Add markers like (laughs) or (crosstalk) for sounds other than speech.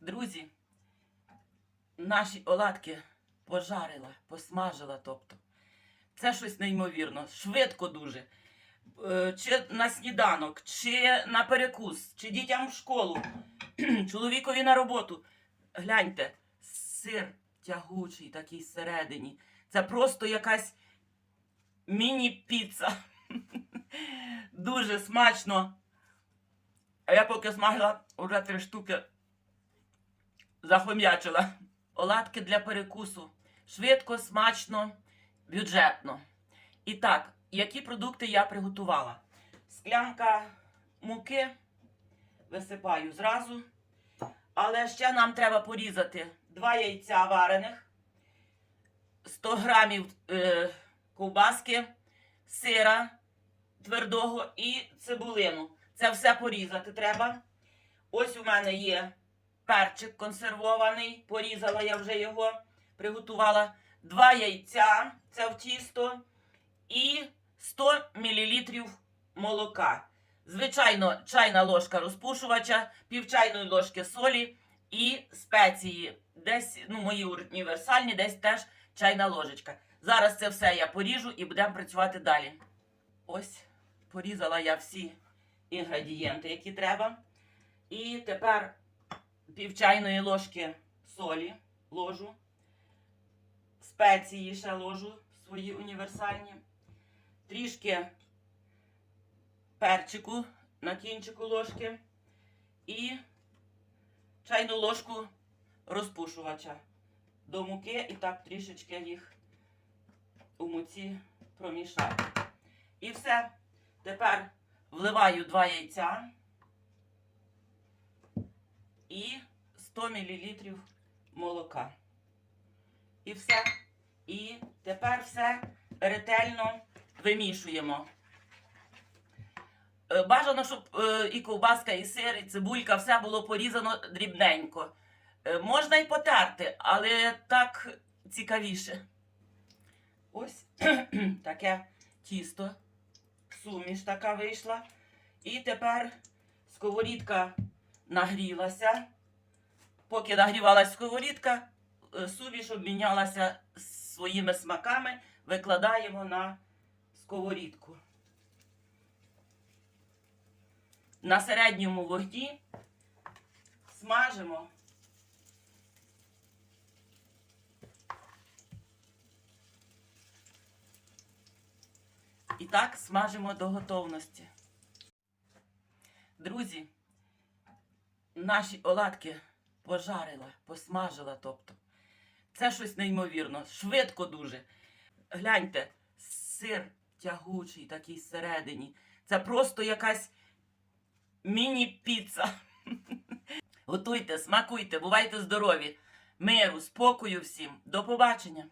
Друзі, наші оладки пожарила, посмажила, тобто. Це щось неймовірно, швидко дуже. Е, Чи на сніданок, чи на перекус, чи дітям в школу, (clears throat) чоловікові на роботу. Гляньте, сир тягучий такий всередині. Це просто якась міні-піца. (laughs) Дуже смачно. А я поки смажила вже три штуки захом'ячила. Оладки для перекусу. Швидко, смачно, бюджетно. І так, які продукти я приготувала? Склянка муки висипаю зразу. Але ще нам треба порізати два яйця варених, 100 грамів е, ковбаски, сира твердого і цибулину. Це все порізати треба. Ось у мене є перчик консервований, порізала я вже його, приготувала. Два яйця, це в тісто, і 100 мл молока. Звичайно, чайна ложка розпушувача, пів чайної ложки солі і спеції. Десь, ну, мої універсальні, десь теж чайна ложечка. Зараз це все я поріжу і будемо працювати далі. Ось порізала я всі інгредієнти, які треба. І тепер пів чайної ложки солі ложу, спеції ще ложу свої універсальні, трішки перчику на кінчику ложки і чайну ложку розпушувача до муки і так трішечки їх у муці промішати. І все. Тепер вливаю два яйця і 100 мл молока. І все. І тепер все ретельно вимішуємо. Е, Бажано, щоб е, і ковбаска, і сир, і цибулька, все було порізано дрібненько. Е, Можна і потерти, але так цікавіше. Ось (clears throat) таке тісто, суміш така вийшла. І тепер сковорідка нагрілася. Поки нагрівалась сковорідка, е, суміш обмінялася своїми смаками, викладаємо на сковорідку. На середньому вогні смажимо. І так смажимо до готовності. Друзі, наші оладки пожарила, посмажила, тобто. Це щось неймовірно, швидко дуже. Гляньте, сир тягучий такий всередині. Це просто якась міні-піца. (laughs) Готуйте, смакуйте, бувайте здорові, миру, спокою всім. До побачення!